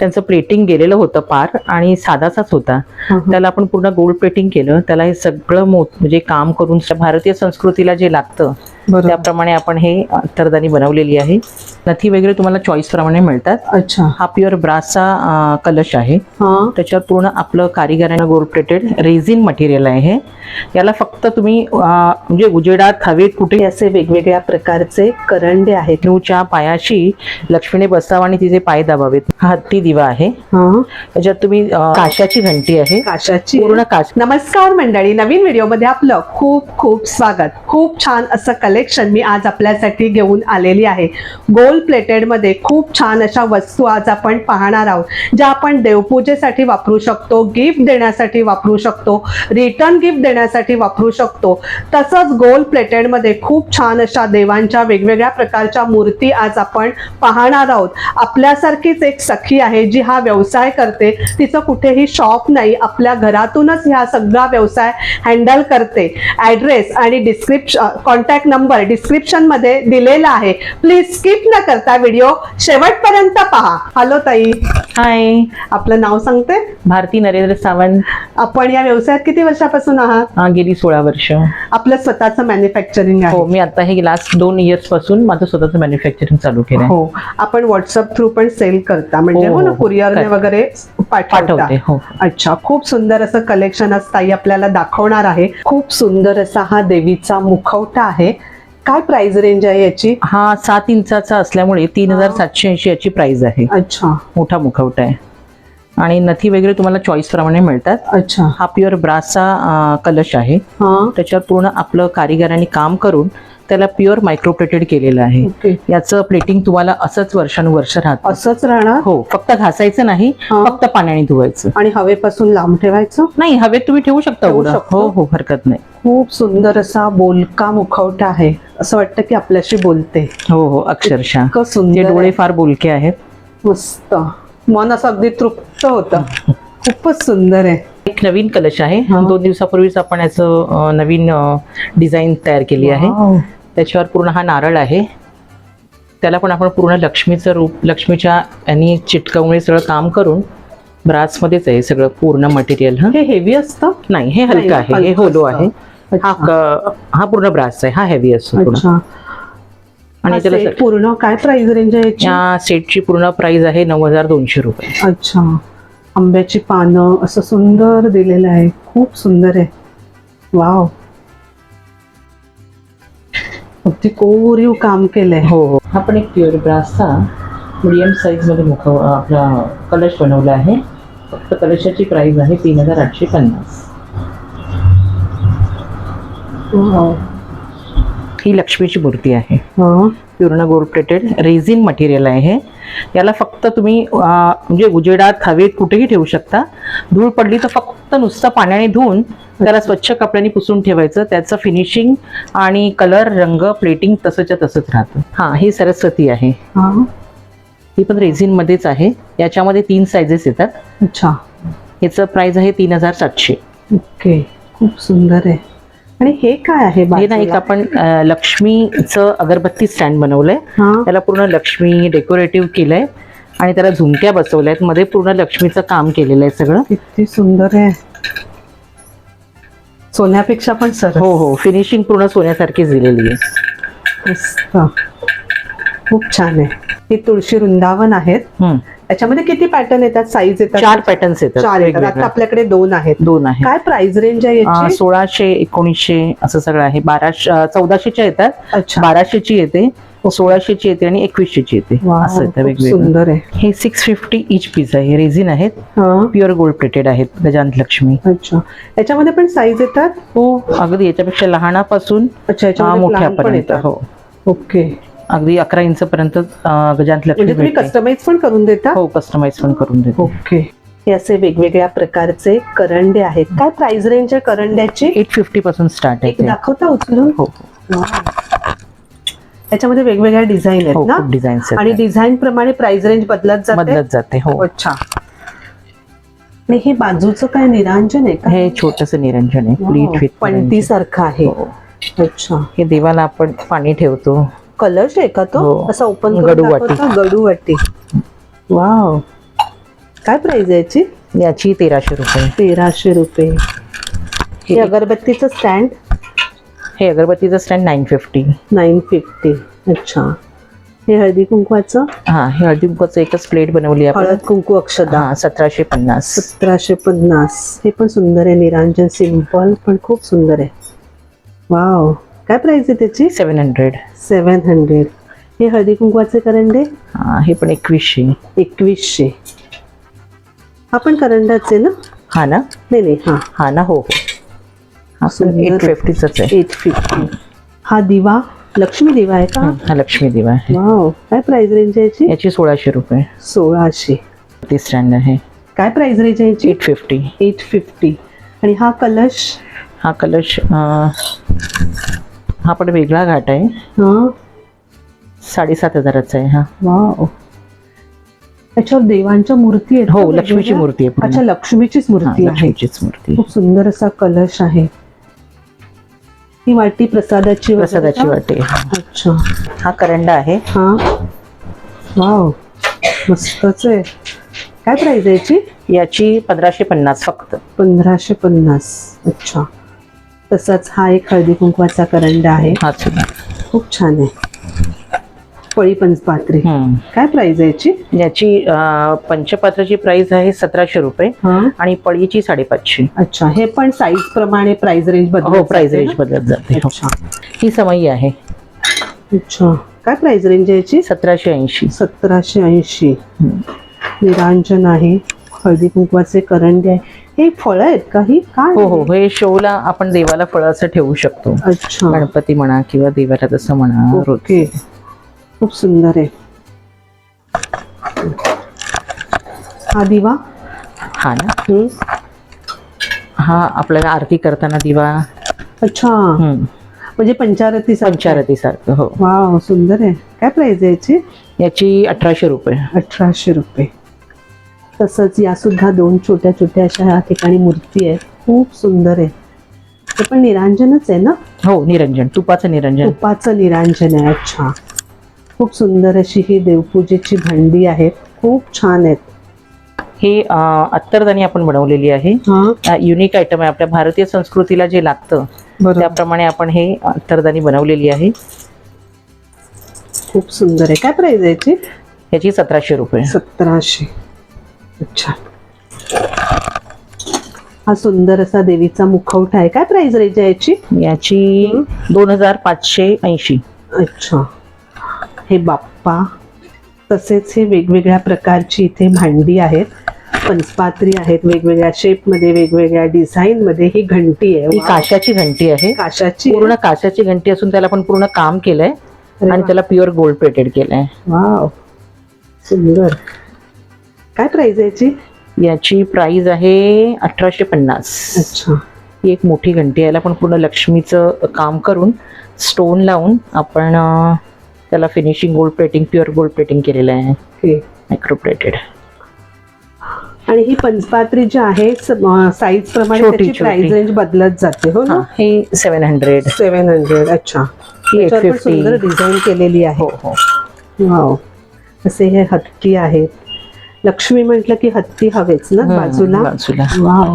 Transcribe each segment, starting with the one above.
त्यांचं प्लेटिंग गेलेलं होतं पार आणि साधाचाच होता. त्याला आपण पूर्ण गोल्ड प्लेटिंग केलं. त्याला हे सगळं म्हणजे काम करून भारतीय संस्कृतीला जे लागतं त्याप्रमाणे आपण हे अत्तरदानी बनवलेली आहे. नथी वगैरे तुम्हाला चॉईस प्रमाणे मिळतात. अच्छा. हा प्युअर ब्रासचा कलश आहे. हा. त्याच्यावर पूर्ण आपलं कारिगरांना गोल्ड प्लेटेड रेझिन मटेरियल आहे. हे याला फक्त तुम्ही म्हणजे उजेडात हवेत कुठे असे वेगवेगळ्या प्रकारचे करंडे आहेत. नूच्या पायाशी लक्ष्मीने बसावं आणि तिचे पाय दाबावेत. हा हत्ती दिवा आहे. त्याच्यात तुम्ही काशाची घंटी आहे. काशाची. पूर्ण काश नमस्कार मंडळी. नवीन व्हिडिओमध्ये आपलं खूप खूप स्वागत. खूप छान असं कलेक्शन मी आज आपल्यासाठी घेऊन आलेली आहे. गोल्ड प्लेटेडमध्ये खूप छान अशा वस्तू आज आपण पाहणार आहोत. ज्या आपण देवपूजेसाठी वापरू शकतो गिफ्ट देण्यासाठी वापरू शकतो रिटर्न गिफ्ट देण्यासाठी वापरू शकतो. तसंच गोल्ड प्लेटेडमध्ये खूप छान अशा देवांच्या वेगवेगळ्या प्रकारच्या मूर्ती आज आपण पाहणार आहोत. आपल्यासारखीच एक सखी आहे जी हा व्यवसाय करते. तिचं कुठेही शॉप नाही. आपल्या घरातूनच ह्या सगळा व्यवसाय हँडल करते. ॲड्रेस आणि डिस्क्रिप्शन कॉन्टॅक्ट नंबर डिस्क्रिप्शनमध्ये दिलेला आहे. प्लीज स्किप न करता व्हिडिओ शेवटपर्यंत पहा. हॅलो ताई. हाय आपलं नाव सांगते? भारती नरेंद्र सावंत. आपण या व्यवसायात किती वर्षापासून आहात? हा, गेली सोळा वर्ष. आपलं स्वतःचं मॅन्युफॅक्चरिंग आहे. हो मी आता हे लास्ट दोन इयर्सपासून माझं स्वतःचं मॅन्युफॅक्चरिंग चालू केलं. हो आपण व्हॉट्सअप थ्रू पण सेल करता. म्हणजे हो, हो ना हो, हो. कुरिअरने वगैरे पाठवता. पाठवते हो. अच्छा खूप सुंदर असं कलेक्शन आज ताई आपल्याला दाखवणार आहे. खूप सुंदर असा हा देवीचा मुखवटा आहे. काय प्राइस रेंज आहे याची? हा सात इंचाचा असल्यामुळे तीन हजार सातशे ऐंशी याची प्राइस आहे. अच्छा. मोठा मुखवटा आहे. आणि नथी वगैरे तुम्हाला चॉईस प्रमाणे मिळतात. अच्छा. हा प्युअर ब्रासचा कलश आहे. हा. त्याच्यावर पूर्ण आपलं कारिगरांनी काम करून त्याला प्युअर मायक्रोप्लेटेड केलेलं आहे. ओके. याचं प्लेटिंग तुम्हाला असंच वर्षानुवर्ष राहतं. असंच राहणार? हो. फक्त घासायचं नाही. फक्त पाण्याने धुवायचं. आणि हवेपासून लांब ठेवायचं? नाही हवेत तुम्ही ठेवू शकता? हो हो हरकत नाही. खूप सुंदर असा बोलका मुखवटा आहे. असं वाटतं की आपल्याशी बोलते. हो हो अक्षरशः. डोळे. फार बोलके आहेत. मस्त. मन असं अगदी तृप्त होतं. खूपच सुंदर आहे. एक नवीन कलश आहे. दोन दिवसापूर्वीच आपण याचं नवीन डिझाईन तयार केली आहे. त्याच्यावर पूर्ण हा नारळ आहे. त्याला पण आपण पूर्ण लक्ष्मीचं रूप लक्ष्मीच्या यांनी चिटकवणे सगळं काम करून ब्रासमध्येच आहे सगळं पूर्ण मटेरियल हा? हेवी असतं? नाही हे हलकं आहे. हे होलो. आहे. हा हा पूर्ण ब्रास आहे. हा हेवी असतो आणि त्याला पूर्ण काय प्राइस रेंज आहे या सेटची पूर्ण प्राइस आहे नऊ हजार दोनशे रुपये. अच्छा. आंब्याची पानं असं सुंदर दिलेलं आहे. खूप सुंदर आहे. वाव. अगदी कोरीव काम केलंय. हो हो. हा पण एक प्युअर ब्रासचा मिडियम साईजमध्ये मुख आपला कलश बनवला आहे. फक्त कलशाची प्राइस आहे तीन हजार आठशे पन्नास. ही लक्ष्मीची मूर्ती आहे. हा. पूर्ण गोल्ड प्लेटेड रेझिन मटेरियल आहे. हे याला फक्त तुम्ही म्हणजे उजेडात हवेत कुठेही ठेवू शकता. धूळ पडली तर फक्त नुसतं पाण्याने धुवून त्याला स्वच्छ कपड्याने पुसून ठेवायचं. त्याचं फिनिशिंग आणि कलर रंग प्लेटिंग तसंच्या तसंच राहतं. हां ही सरस्वती आहे. हा. ही पण रेझिन मध्येच आहे. याच्यामध्ये तीन सायझेस येतात. अच्छा. ह्याचं प्राइस आहे तीन हजार सातशे. ओके. खूप सुंदर आहे. आणि हे काय आहे हे ना एक बाजूला? आपण लक्ष्मीचं अगरबत्ती स्टँड बनवलंय. त्याला पूर्ण लक्ष्मी डेकोरेटिव्ह केलंय आणि त्याला झुमक्या बसवल्या आहेत मध्ये पूर्ण लक्ष्मीचं काम केलेलं आहे सगळं. किती सुंदर आहे. सोन्यापेक्षा पण सर हो हो. फिनिशिंग पूर्ण सोन्यासारखीच दिलेली आहे. खूप छान आहे. हे तुळशी वृंदावन आहेत. त्याच्यामध्ये किती पॅटर्न येतात? साईज येतात? चार पॅटर्न्स येतात. चार येतात. आता. आपल्याकडे दोन आहेत. दोन आहे काय प्राइस रेंज आहे सोळाशे एकोणीसशे असं सगळं आहे. बाराशे चौदाशेच्या येतात. अच्छा. बाराशेची येते सोळाशेची येते आणि एकवीसशेची येते. असं येतं सुंदर आहे. हे सिक्स फिफ्टी इच पीस आहे. रेझिन आहेत. प्युअर गोल्ड प्लेटेड आहेत. गजांत लक्ष्मी अच्छा. याच्यामध्ये पण साईज येतात? हो अगदी. याच्यापेक्षा लहानापासून अच्छा मोठ्यापर्यंत. येतात. हो. ओके अगदी अकरा इंच पर्यंत गजांत म्हणजे तुम्ही. कस्टमाइज पण करून देता? हो कस्टमाइज पण करून देतो. ओके. हे असे वेगवेगळ्या प्रकारचे करंडे आहेत. काय प्राइस रेंज आहे करंड्याची? एट फिफ्टी पासून स्टार्ट एक आहे ते. दाखवता उचलून? हो. वाव. याच्यामध्ये वेगवेगळ्या डिझाईन हो आहेत ना? खूप डिझाईन्स आणि डिझाईन प्रमाणे प्राइस रेंज बदलत जाते? बदलत जाते हो. अच्छा. आणि हे बाजूचं काय निरांजन आहे का? हे छोटस निरंजन आहे. प्लीट विथ पणती सारखं आहे. हो. अच्छा. हे देवाला आपण पाणी ठेवतो. कलश आहे का तो? हो. असा ओपन गडूवाटी. गडू वाटी. वाव. काय प्राइस आहे याची? याची तेराशे रुपये. तेराशे रुपये. हे अगरबत्तीचं स्टँड हे अगरबत्तीचं stand nine fifty nine fifty अच्छा. हे हळदी कुंकवाचं? हा हे हळदी कुंकवाचं एकच प्लेट बनवली आपण. हळद कुंकू अक्षदा. हा सतराशे पन्नास. सतराशे पन्नास. हे पण सुंदर आहे. निरांजन सिंपल पण खूप सुंदर आहे. वाव. काय प्राइस आहे त्याची? सेवन हंड्रेड सेवन हंड्रेड हे हळदी कुंकवाचे करंडे हा हे पण एकवीसशे. एकवीसशे. हा पण करंडाचे ना? हा ना? नाही नाही हा. हा ना हो हो. हा सुंदर. एट फिफ्टीचाच आहे. एट फिफ्टी हा दिवा लक्ष्मी दिवा आहे का? हं, हा लक्ष्मी दिवा आहे. वाव काय प्राइस रेंज आहे याची? याची सोळाशे रुपये. सोळाशे. ते स्टँड आहे. काय प्राइस रेंज आहे याची? एट फिफ्टी एट फिफ्टी आणि हा कलश? हा कलश हा पण वेगळा घाट आहे. हा? साडेसात हजाराचा आहे हा. वाव. त्याच्यावर देवांच्या मूर्ती आहेत का हो वेगवेगळ्या? लक्ष्मीची मूर्ती आहे अच्छा. लक्ष्मीचीच हा, मूर्ती आहे. लक्ष्मीचीच मूर्ती. खूप सुंदर असा कलश आहे. ही वाटी प्रसादाची वगैरे प्रसादाची का? वाटे अच्छा. हा करंडा आहे. हा. वाव. मस्तच आहे. काय प्राइस आहे याची? याची पंधराशे पन्नास फक्त. पंधराशे पन्नास. अच्छा. तसाच हा एक हळदी कुंकवाचा करंडा आहे. हा सुद्धा खूप छान आहे. पळी पंचपात्री हम्म. काय प्राइस आहे याची? याची अं, पंचपात्राची प्राइस आहे सतराशे रुपये हा. आणि पळीची साडेपाचशे. अच्छा हे पण साईज प्रमाणे प्राइस रेंज बदल हो प्राइस रेंज बदलत जाते हो. अच्छा. ही समई आहे. अच्छा. काय प्राइस रेंज आहे याची? सतराशे ऐंशी. सतराशे ऐंशी. निरांजन आहे. हळदी कुंकवाचे करंडे आहे हे फळं आहेत का? ही काय हो हो. हे शोला आपण देवाला फळं असं ठेवू शकतो. अच्छा. गणपती म्हणा किंवा देवाला तसं म्हणा ओके. खूप सुंदर आहे. हा दिवा? हा ना. हा आपल्याला आरती करताना दिवा. अच्छा. म्हणजे पंचारती पंचारती सारखं हो. वाव सुंदर आहे. काय प्राइस आहे याची? याची अठराशे रुपये. अठराशे रुपये. तसंच या सुद्धा दोन छोट्या छोट्या अशा ह्या ठिकाणी मूर्ती आहे खूप सुंदर आहे ते पण निरांजनच आहे ना? हो निरंजन. तुपाचं निरंजन. तुपाचं निरांजन आहे. अच्छा. खूप सुंदर अशी ही देवपूजेची भांडी आहेत. खूप छान आहेत. ही अत्तरदानी आपण बनवलेली आहे. हा. युनिक आयटम आहे. आपल्या भारतीय संस्कृतीला जे लागतं बरोबर. त्याप्रमाणे आपण हे अत्तरदानी बनवलेली आहे. खूप सुंदर आहे. काय प्राइस आहे याची? याची सतराशे रुपये. सतराशे. अच्छा. हा सुंदर असा देवीचा मुखवटा आहे. काय प्राइस रेंज आहे याची? याची दोन हजार पाचशे ऐंशी. अच्छा. हे बाप्पा. तसेच हे वेगवेगळ्या प्रकारची इथे भांडी आहेत. पंचपात्री आहेत. वेगवेगळ्या शेपमध्ये वेगवेगळ्या डिझाईनमध्ये ही घंटी आहे. ही वाव. काशाची घंटी आहे. काशाची पूर्ण काशाची घंटी असून त्याला पण पूर्ण काम केलंय अरे आणि वा. त्याला प्युअर गोल्ड प्लेटेड केलंय. वाव सुंदर. काय प्राइस आहे याची? याची प्राइस आहे अठराशे पन्नास. अच्छा. ही एक मोठी घंटी याला पण पूर्ण लक्ष्मीचं काम करून स्टोन लावून आपण त्याला finishing gold plating pure gold plating केलेलं आहे. मायक्रो प्लेटेड आणि ही पंचपात्री जी आहे साईज प्रमाणे छोटी, त्याची प्राइस छोटी. रेंज बदलत जाते हो हा ना? हे सेवन हंड्रेड सेवन हंड्रेड अच्छा. ही एट त्याच्यावर पण फिफ्टी सुंदर डिझाईन केलेली आहे. हो हो. वाव असे हे हत्ती आहेत. लक्ष्मी म्हटलं की हत्ती हवेच ना बाजूला?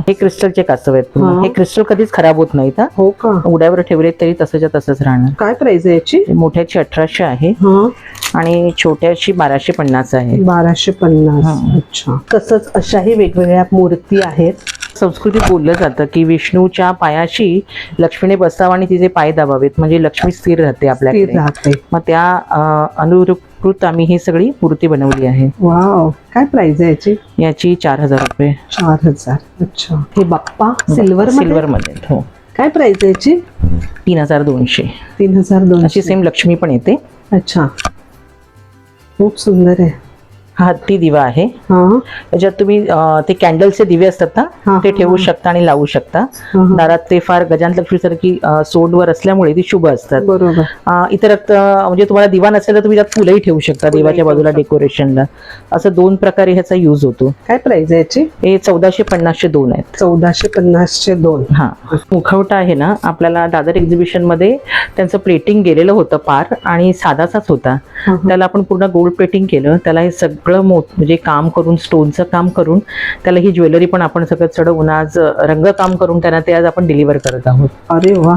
हे क्रिस्टलचे कासव आहेत पूर्ण. हा. हे क्रिस्टल कधीच खराब होत नाहीत हा. हो का? उड्यावर ठेवले तरी तसंच्या तसंच राहणार. काय प्राइस आहे याची? मोठ्याची अठराशे आहे हा. आणि छोट्याची बाराशे पन्नास आहे. बाराशे पन्नास. हा. अच्छा. तसंच अशाही वेगवेगळ्या मूर्ती आहेत. संस्कृतीत बोललं जातं की विष्णूच्या पायाशी लक्ष्मीने बसावं आणि तिचे पाय दाबावेत. म्हणजे लक्ष्मी स्थिर राहते स्थिर राहते. मग त्या अं, अनुरूप आम्ही ही सगळी मूर्ती बनवली आहे. वाव काय प्राइस आहे याची? याची चार हजार रुपये. चार हजार अच्छा. हे बाप्पा सिल्वर सिल्वर मध्ये? हो. काय प्राइस आहे याची? तीन हजार दोनशे. तीन हजार अशी दोनशे सेम लक्ष्मी पण येते. अच्छा. खूप सुंदर आहे. हत्ती दिवा आहे. हा. त्याच्यात तुम्ही ते कॅन्डलचे दिवे असतात ना ते ठेवू. शकता आणि लावू शकता. दारात ते फार गजान लक्ष्मी सारखी सोंडवर असल्यामुळे ती शुभ असतात. बरोबर. इतर म्हणजे तुम्हाला दिवा नसेल तर तुम्ही त्यात फुलंही ठेवू शकता देवाच्या बाजूला. डेकोरेशनला असं दोन प्रकारे ह्याचा यूज होतो. काय प्राइस आहे याची? हे चौदाशे पन्नासशे दोन आहेत. चौदाशे पन्नासचे दोन. हा. मुखवटा आहे ना आपल्याला दादर एक्झिबिशनमध्ये त्यांचं प्लेटिंग गेलेलं होतं पार आणि साधाचाच होता. त्याला आपण पूर्ण गोल्ड प्लेटिंग केलं. त्याला हे सग सगळं मोत म्हणजे काम करून स्टोनचं काम करून त्याला ही ज्वेलरी पण आपण सगळं चढवून आज रंगकाम करून त्यांना ते आज आपण डिलिव्हर करत आहोत. अरे वा!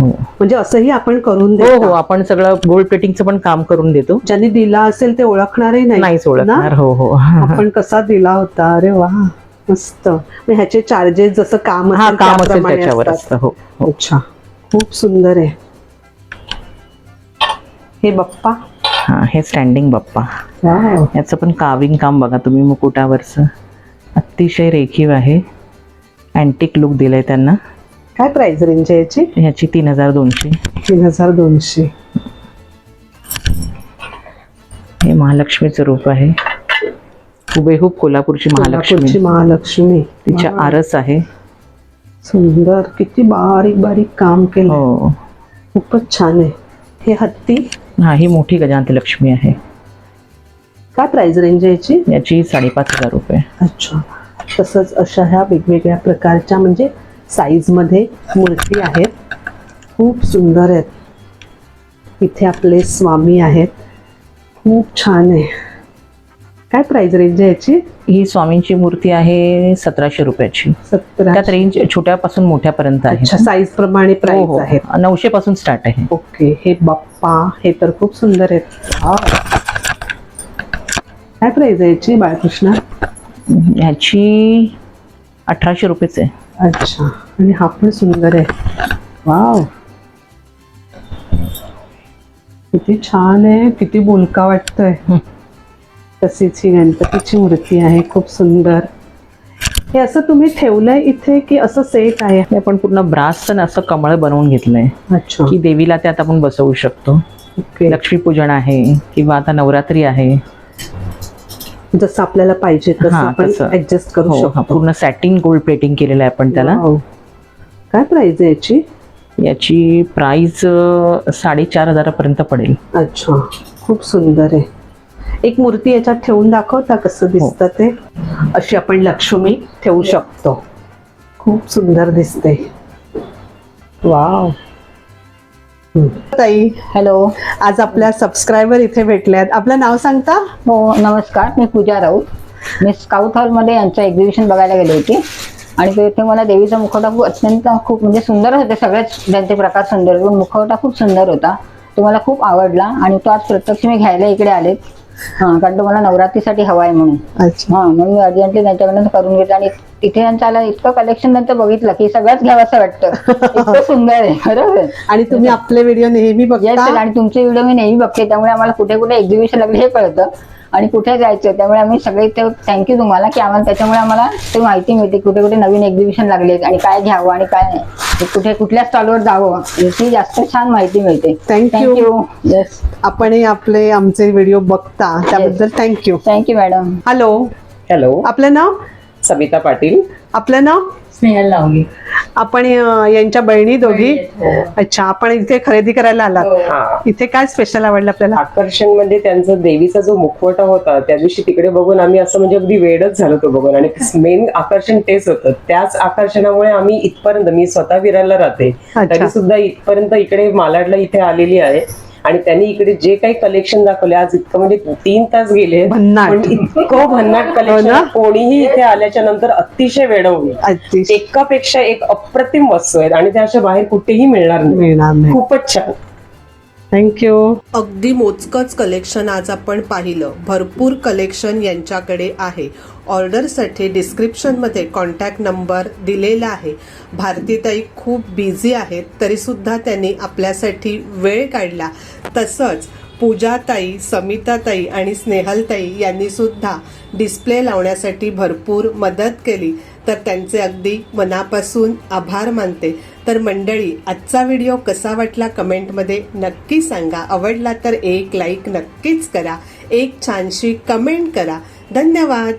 हो. म्हणजे असंही आपण करून हो देता. हो आपण सगळं गोल्ड प्लेटिंगचं पण काम करून देतो. ज्यांनी दिला असेल ते ओळखणारही नाही नाहीच ओळखणार? हो हो. आपण कसा दिला होता? अरे वा! मस्त. ह्याचे चार्जेस जसं काम हा काम असेल त्याच्यावर. असतं. हो हो. अच्छा. खूप सुंदर आहे. हे बप्पा. हा हे स्टँडिंग बाप्पा. याचं पण काविंग काम बघा तुम्ही मुकुटावरचं. अतिशय रेखीव आहे. अँटिक लुक दिलाय त्यांना. काय प्राइस रेंज आहे याची? ह्याची तीन हजार दोनशे. तीन हजार दोनशे. हे महालक्ष्मीचं रूप आहे. हुबेहूब कोल्हापूरची कोल्हापूरची महालक्ष्मी. महालक्ष्मी तिच्या. आरस आहे. सुंदर किती बारीक बारीक काम केलं हो. खूपच छान आहे. हे हत्ती हा ही मोठी गजांत लक्ष्मी आहे. काय प्राइस रेंज आहे याची? याची साडेपाच हजार रुपये. अच्छा. तसंच अशा ह्या वेगवेगळ्या प्रकारच्या म्हणजे साईजमध्ये मूर्ती आहेत. खूप सुंदर आहेत. इथे आपले स्वामी आहेत. खूप छान आहे. काय प्राइस रेंज आहे याची? ही स्वामींची मूर्ती आहे सतराशे रुपयाची. सतरा त्यात रेंज छोट्यापासून मोठ्यापर्यंत आहे. साईज प्रमाणे हो प्राइस हो आहेत. नऊशे पासून स्टार्ट आहे. ओके हे बाप्पा हे तर खूप सुंदर आहेत. काय प्राइस आहे याची बाळकृष्ण? ह्याची अठराशे रुपयेच आहे. अच्छा आणि हा पण सुंदर आहे. वाव किती छान आहे किती बोलका वाटतोय. हं. तशीच ही गणपतीची मूर्ती आहे खूप सुंदर. हे असं तुम्ही ठेवलंय इथे की असं सेट आहे? हे आपण पूर्ण ब्रासचं असं कमळ बनवून घेतलंय. अच्छा. की देवीला त्यात आपण बसवू शकतो. लक्ष्मीपूजन आहे किंवा आता नवरात्री आहे. जसं आपल्याला पाहिजे तसं हा, आपण तसं. ऍडजस्ट करू हो शकतो. पूर्ण सॅटिन गोल्ड प्लेटिंग केलेलं आहे आपण त्याला. काय प्राइस आहे याची? याची प्राइस साडेचार हजारापर्यंत पडेल. अच्छा खूप सुंदर आहे. एक मूर्ती याच्यात ठेवून दाखवता कसं दिसतं ते. अशी आपण लक्ष्मी ठेवू शकतो. खूप सुंदर दिसते. वाव. ताई हॅलो. आज आपल्या सबस्क्रायबर इथे भेटल्यात. आपलं नाव सांगता? हो नमस्कार. मी पूजा राऊत. मी स्काउट हॉलमध्ये यांचं एक्झिबिशन बघायला गेले होते. आणि तिथे मला देवीचा मुखवटा खूप अत्यंत खूप म्हणजे सुंदर होते सगळेच. त्यांचे प्रकार सुंदर मुखवटा खूप सुंदर होता. तो मला खूप आवडला. आणि तो आज प्रत्यक्ष मी घ्यायला इकडे आले हां कारण तो मला नवरात्रीसाठी हवा आहे म्हणून. अच्छा. हां म्हणून मी अर्जंटली त्यांच्याकडनं करून घेतलं आणि तिथे त्यांचं आलं इतकं कलेक्शन त्यांचं बघितलं की सगळंच घ्यावं असं वाटतं. इतकं सुंदर आहे बरोबर? आणि तुम्ही आपले व्हिडिओ नेहमी बघता? आणि तुमचे व्हिडिओ मी नेहमी बघते त्यामुळे आम्हाला कुठे कुठे एक्झिबिशन लागले हे कळतं. आणि कुठे जायचं त्यामुळे आम्ही सगळे ते थँक्यू तुम्हाला की आम्हाला त्याच्यामुळे आम्हाला ते माहिती मिळते कुठे कुठे नवीन एक्झिबिशन लागले आणि काय घ्यावं आणि काय नाही. कुठे कुठल्या स्टॉलवर जावं याची जास्त छान माहिती मिळते. थँक्यू येस आपणही आपले आमचे व्हिडिओ बघता. त्याबद्दल thank you thank you madam hello hello आपलं नाव? सविता पाटील. आपलं नाव? स्नेहल लावली आपण अं, यांच्या बहिणी दोघी? अच्छा आपण इथे खरेदी करायला आलात. हा. इथे काय स्पेशल आवडलं आपल्याला? आकर्षण म्हणजे त्यांचा देवीचा जो मुखवटा होता त्या दिवशी तिकडे बघून आम्ही असं म्हणजे अगदी वेडच झालो तो बघून. आणि मेन आकर्षण तेच होतं. त्याच आकर्षणामुळे आम्ही इथपर्यंत मी स्वतः विरायला राहते. अच्छा. तरी सुद्धा इथपर्यंत इकडे मालाडला इथे आलेली आहे. आणि त्यांनी इकडे जे काही कलेक्शन दाखवले आज इतकं म्हणजे तीन तास गेले. भन्नाट. इतकं भन्नाट हो? कलेक्शन कोणीही इथे आल्याच्यानंतर अतिशय वेळ होईल अतिशय. एकापेक्षा एक अप्रतिम वस्तू आहेत आणि त्या अशा बाहेर कुठेही मिळणार नाही. मिळणार नाही. खूपच छान. थँक्यू अगदी मोजकच कलेक्शन आज आपण पाहिलं. भरपूर कलेक्शन यांच्याकडे आहे. ऑर्डरसाठी डिस्क्रिप्शनमध्ये कॉन्टॅक्ट नंबर दिलेला आहे. भारतीताई खूप बिझी आहेत तरीसुद्धा त्यांनी आपल्यासाठी वेळ काढला. तसंच पूजाताई समिताताई आणि स्नेहलताई यांनीसुद्धा डिस्प्ले लावण्यासाठी भरपूर मदत केली. तर त्यांचे अगदी मनापासून आभार मानते. तर मंडळी आजचा व्हिडिओ कसा वाटला कमेंटमध्ये नक्की सांगा. आवडला तर एक लाईक नक्कीच करा. एक छानशी कमेंट करा. धन्यवाद!